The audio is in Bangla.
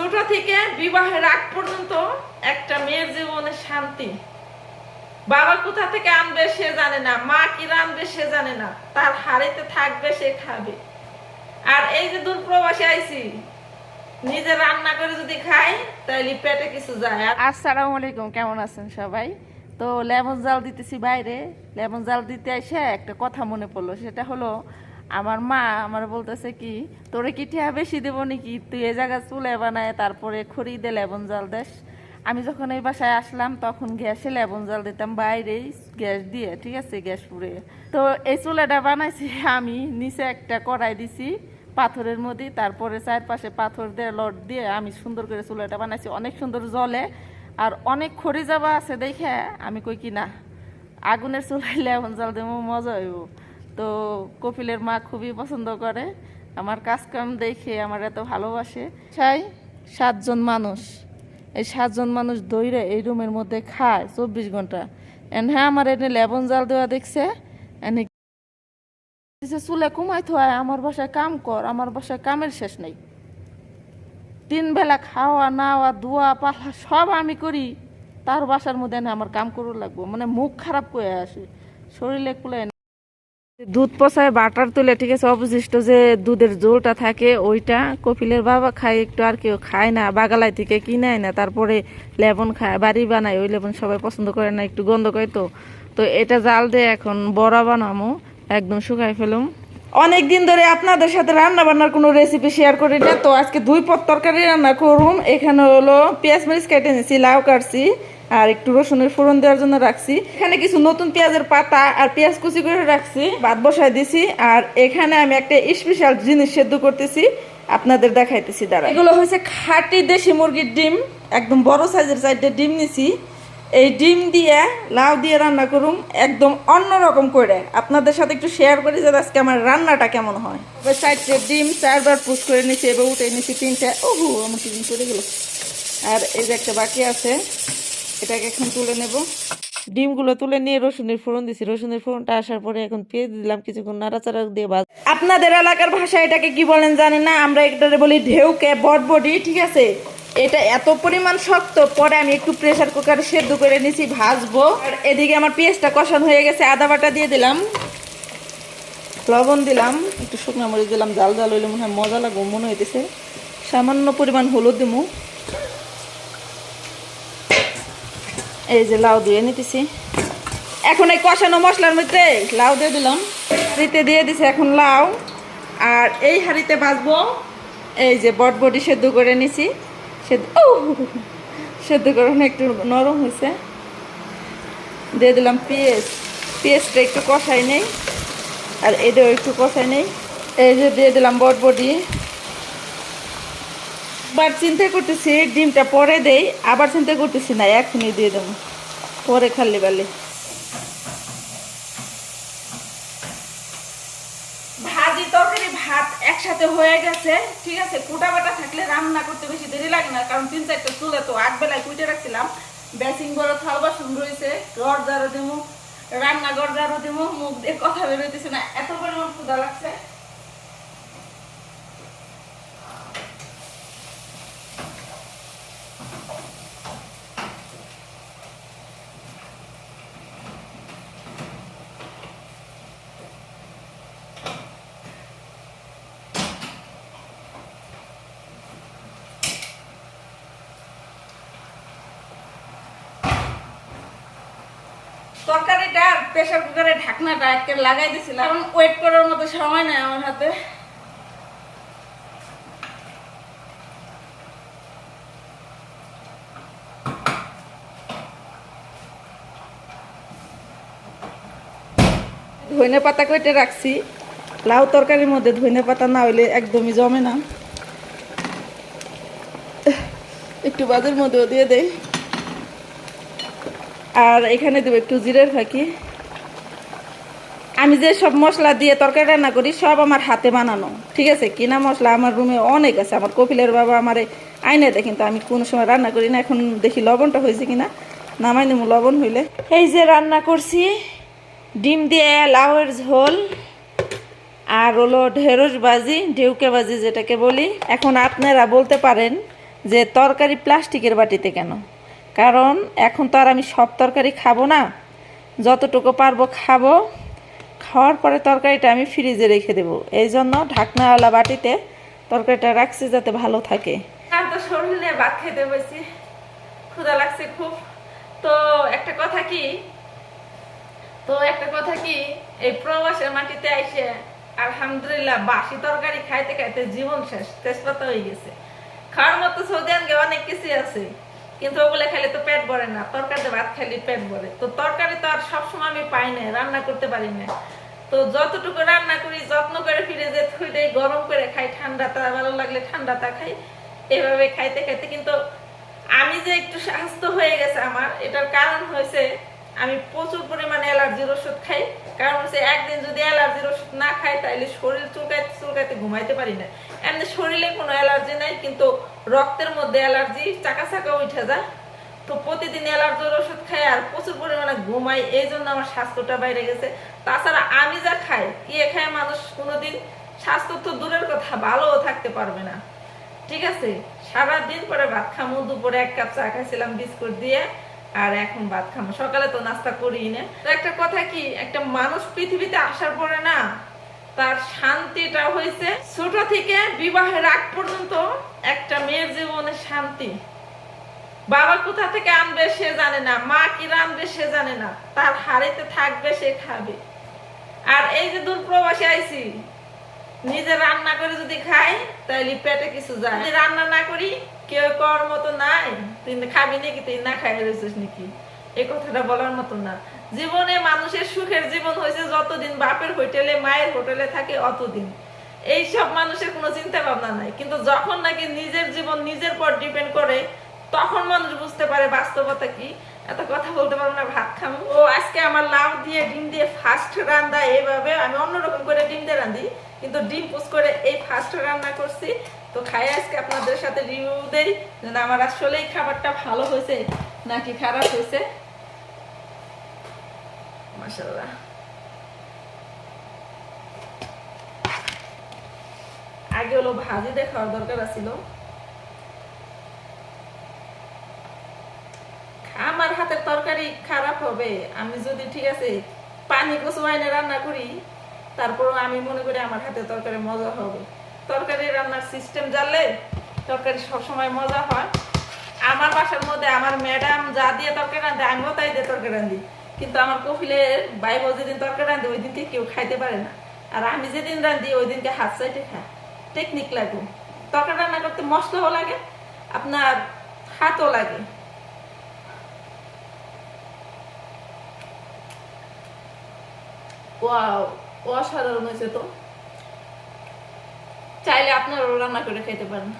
ছোট থেকে বিবাহের আগ পর্যন্ত একটা মেয়ের জীবনে শান্তি। বাবা কোথা থেকে আনবে সে জানে না, মা কি রানবে সে জানে না, তার হাড়িতে থাকবে, সে খাবে। আর এই যে দূর প্রবাসে আইছি, নিজে রান্না করে যদি খাই তাহলে পেটে কিছু যায়। আসসালামু আলাইকুম, কেমন আছেন সবাই? তো লেমন জাল দিতেছি বাইরে। লেমন জাল দিতে এসে একটা কথা মনে পড়ল, সেটা হলো আমার মা আমার বলতেছে কি, তোরে কি টিয়া বেশি দেবো নাকি? তুই এ জায়গা চুলে বানায় তারপরে খড়ি দে, লেবন জাল দেস। আমি যখন এই বাসায় আসলাম, তখন গ্যাসে লেবন জাল দিতাম, বাইরেই গ্যাস দিয়ে, ঠিক আছে, গ্যাস পুড়ে। তো এই চুলাটা বানাইছি, আমি নিচে একটা কড়াই দিছি, পাথরের মধ্যে, তারপরে চারপাশে পাথর দিয়ে, লট দিয়ে আমি সুন্দর করে চুলাটা বানাইছি। অনেক সুন্দর জলে আর অনেক খড়ি যাবা আছে দেখে, আমি কই কি না, আগুনের চুলাই লেবন জাল দেবো, মজা হইব। তো কপিলের মা খুবই পছন্দ করে। আমার কাজকাম দেখে আমার এত ভালোবাসে। চাই সাতজন মানুষ। এই সাতজন মানুষ দইরে এই রুমের মধ্যে খায় চব্বিশ ঘণ্টা। এন হ্যাঁ আমার এনে লেবন জাল দেওয়া দেখছে। এনে চুলে কমাই থয়, আমার বাসায় কাম কর, আমার বাসায় কামের শেষ নেই। তিন বেলা খাওয়া, নাওয়া, ধোয়া, পালা, সব আমি করি। তার বাসার মধ্যে না আমার কাম করু লাগবো। মানে মুখ খারাপ করে আসে। শরীরে কুলে দুধ পচায় বাটার তুলে, ঠিক আছে, অবশিষ্ট যে দুধের জোলটা থাকে ওইটা কপিলের বাবা খায়, একটু আর কেউ খায় না বাগালাই থেকে কিনায় না তারপরে লেবন খায়, বাড়ি বানায়, ওই লেবন সবাই পছন্দ করে না, একটু গন্ধ করে তো। তো এটা জাল দিয়ে এখন বড়া বানামো, একদম শুকাই ফেলুম। অনেক দিন ধরে আপনাদের সাথে রান্না বান্নার কোনো রেসিপি শেয়ার করি না, তো আজকে দুই পদ তরকারি রান্না করুম, এখানে হলো পেঁয়াজ মরিচ কেটে নিয়েছি লাউ কাটছি। আর একটু রসুনের ফোড়ন দেওয়ার জন্য রাখছি। এখানে কিছু নতুন পেঁয়াজের পাতা আর পেঁয়াজ কুচি করে রাখছি। ভাত বসায় দিছি। আর এখানে আমি একটা স্পেশাল জিনিস সেদ্ধ করতেছি। আপনাদের দেখাইতেছি দাঁড়া এগুলো হয়েছে খাঁটি দেশি মুরগির ডিম। একদম বড় সাইজের চারটে ডিম নিছি। এই ডিম দিয়ে লাউ দিয়ে রান্না করুম, একদম অন্যরকম করে। আপনাদের সাথে একটু শেয়ার করি যে আজকে আমার রান্নাটা কেমন হয়। এবার চারটে ডিম চারবার পুষ করে নিছি, এবার উঠে নিছি তিনটে। ওহু, আমার ডিম করে গেল। আর এই যে একটা বাকি আছে। এটাকে এখন তুলে নেব। ডিমগুলো তুলে নিয়ে রসুনের ফোড়ন দিছি। রসুনের ফোড়নটা আসার পরে এখন পেঁয়াজ দিলাম কিছুক্ষণ নাড়াচাড়া দিয়ে ভাজ আপনাদের এলাকার ভাষায় এটাকে কি বলেন জানি না আমরা এটাকে বলি ঢেউকে বটবডি ঠিক আছে? এটা এত পরিমাণ শক্ত পরে আমি একটু প্রেসার কুকারে সেদ্ধ করে নিছি ভাজবো। আর এদিকে আমার পেঁয়াজটা কষানো হয়ে গেছে আদা বাটা দিয়ে দিলাম। লবণ দিলাম একটু শুকনো মরিচ দিলাম জাল জাল হইলে মনে হয় মজা লাগবো মনে হইতেছে। সামান্য পরিমাণ হলুদ দিমু। এই যে লাউ দিয়ে নিতেছি। এখন এই কষানো মশলার মধ্যে লাউ দিয়ে দিলাম। হাঁড়িতে দিয়ে দিছে এখন লাউ। আর এই হাঁড়িতে বাঁচবো এই যে বটবটি সেদ্ধ করে নিছি। সেদ্ধ ও! সেদ্ধ করে একটু নরম হয়েছে। দিয়ে দিলাম পেঁয়াজ। পেঁয়াজটা একটু কষাই নেই। আর এটাও একটু কষাই নেই। এই যে দিয়ে দিলাম বটবটি। বার চিন্তা করতেছি, ডিমটা পরে দেই, আবার চিন্তা করতেছি, না, এখনই দিয়ে দেবো, পরে খালি বালি। ভাজি তরকারি, ভাত একসাথে হয়ে গেছে, ঠিক আছে? কুটা বাটা থাকলে রান্না করতে বেশি দেরি লাগে না, কারণ তিন চারটা চুলে তো আট বেলায় কুটে রাখছিলাম। বেসিং বড় থাল বাসন রয়েছে ঘর জারো দেবো, রান্নাঘর জারো দেবো, মুখ দিয়ে কথা বেরোইতেছে না, এত পরিমাণ ক্ষুদা লাগছে। তরকারিটা কুকারে ঢাকনাটা লাগাই দিছিলাম। কারণ ওয়েট করার মতো সময় নেই আমার হাতে। ধনে পাতা কেটে রাখছি। লাউ তরকারির মধ্যে ধনে পাতা না হইলে একদমই জমে না। একটু বাদের মধ্যেও দিয়ে দেয় আর এখানে দেবো একটু জিরের ফাঁকি। আমি যে সব মশলা দিয়ে তরকারি রান্না করি, সব আমার হাতে বানানো। ঠিক আছে? কিনা মশলা আমার রুমে অনেক আছে। আমার কপিলের বাবা আমার আইনে দেয়, কিন্তু আমি কোনো সময় রান্না করি না। এখন দেখি লবণটা হয়েছে কিনা। নামাই নেব লবণ হইলে। এই যে রান্না করছি, ডিম দিয়ে লাউয়ের ঝোল আর হলো ঢেঁড়স বাজি ঢেউকে বাজি যেটাকে বলি। এখন আপনারা বলতে পারেন যে তরকারি প্লাস্টিকের বাটিতে কেন? কারণ এখন তো আর আমি সব তরকারি খাব না। যতটুকু পারব খাব। খাওয়ার পরে তরকারিটা আমি ফ্রিজে রেখে দেবো। এই জন্য ঢাকনাওয়ালা বাটিতে তরকারিটা রাখছি যাতে ভালো থাকে। শরীর নিয়ে ভাত খেতে বসি। লাগছে খুব। তো একটা কথা কি? তো একটা কথা কি? এই প্রবাসের মাটিতে আইসে আলহামদুলিল্লাহ বাসি তরকারি খাইতে খাইতে জীবন শেষ। তেজপাতা হয়ে গেছে। খাওয়ার মতো সৌদি আনগে অনেক কিছু আছে। কিন্তু ওগুলো খাইলে তো পেট ভরে না, তরকারিতে ভাত খাইলে পেট ভরে। তো তরকারি তো আর সবসময় আমি পাই না রান্না করতে পারি না তো যতটুকু রান্না করি, যত্ন করে ফিরে যে থুই দেয় গরম করে খাই, ঠান্ডাটা ভালো লাগলে ঠান্ডাটা খাই, এভাবে খাইতে খাইতে। কিন্তু আমি যে একটু স্বাস্থ্য হয়ে গেছে আমার, এটার কারণ হয়েছে আমি প্রচুর পরিমাণে অ্যালার্জির ওষুধ খাই। কারণ হচ্ছে একদিন যদি অ্যালার্জির ওষুধ না খাই তাহলে শরীর চুলকাইতে চুলকাইতে ঘুমাইতে পারি না। এমনি শরীরে কোনো অ্যালার্জি নাই, কিন্তু রক্তের মধ্যে অ্যালার্জি চাকা চাকা উঠে যায়। তো প্রতিদিন অ্যালার্জির ওষুধ খাই আর প্রচুর পরিমাণে ঘুমাই, এই জন্য আমার স্বাস্থ্যটা বাইরে গেছে। তাছাড়া আমি যা খাই ইয়ে খায় মানুষ কোনোদিন স্বাস্থ্য তো দূরের কথা, ভালোও থাকতে পারবে না। ঠিক আছে? সারাদিন পরে ভাত খামো, দুপুরে এক কাপ চা খাইছিলাম, বিস্কুট দিয়ে। আর এখন ভাত খামো সকালে তো নাস্তা করি না। তো একটা কথা কি, একটা মানুষ পৃথিবীতে আসার পরে না, তার শান্তিটা হয়েছে। ছোট থেকে বিবাহের আগ পর্যন্ত একটা মেয়ের জীবনে শান্তি। বাবা কোথা থেকে আনবে সে জানে না, মা কি রানবে সে জানে না। তার হাড়িতে থাকবে, সে খাবে। আর এই যে দূর প্রবাসে আইছি নিজে রান্না করে যদি খাই তাহলে পেটে কিছু যায়। রান্না না করি, কেউ করার মতো নাই। তুই খাবি নাকি, তুই না খাই রয়েছিস নাকি? এই কথাটা বলার মতো না। জীবনে মানুষের সুখের জীবন হয়েছে যতদিন বাপের হোটেলে, মায়ের হোটেলে থাকে অতদিন। এই সব মানুষের কোনো চিন্তা ভাবনা নাই। কিন্তু যখন নাকি নিজের জীবন নিজের পর ডিপেন্ড করে, তখন মানুষ বুঝতে পারে বাস্তবতা কি। এত কথা বলতে পারব না, ভাত খাম ও আজকে আমার লাউ দিয়ে, ডিম দিয়ে ফার্স্ট রান্না এইভাবে আমি অন্যরকম করে ডিম দিয়ে রান্ধি কিন্তু ডিম পুষ করে এই ফার্স্ট রান্না করছি। তো খাই, আজকে আপনাদের সাথে রিভিউ দেই যে আমার আসলেই খাবারটা ভালো হয়েছে নাকি খারাপ হয়েছে। আগে হলো ভাজি দিয়ে খাওয়ার দরকার ছিল আমার হাতের তরকারি খারাপ হবে, আমি যদি ঠিক আছে পানি কচু আইনে রান্না করি তারপরও আমি মনে করি আমার হাতে তরকারি মজা হবে। তরকারি রান্নার সিস্টেম জানলে তরকারি সবসময় মজা হয়। আমার বাসার মধ্যে আমার ম্যাডাম যা দিয়ে তরকারি রান্ধে আমিও তাই দিয়ে তরকারি রান্ধি কিন্তু আমার কফিলের বাইব যেদিন তরকারি রান্ধে ওই দিনকে কেউ খাইতে পারে না। আর আমি যেদিন রান্ধি ওই দিনকে হাত সাইটে খায়। টেকনিক লাগে। তরকারি রান্না করতে মশলাও লাগে, আপনার হাতও লাগে। ওয়াও অসাধারণ হয়েছে তো। চাইলে আপনারাও রান্না করে খেতে পারেন।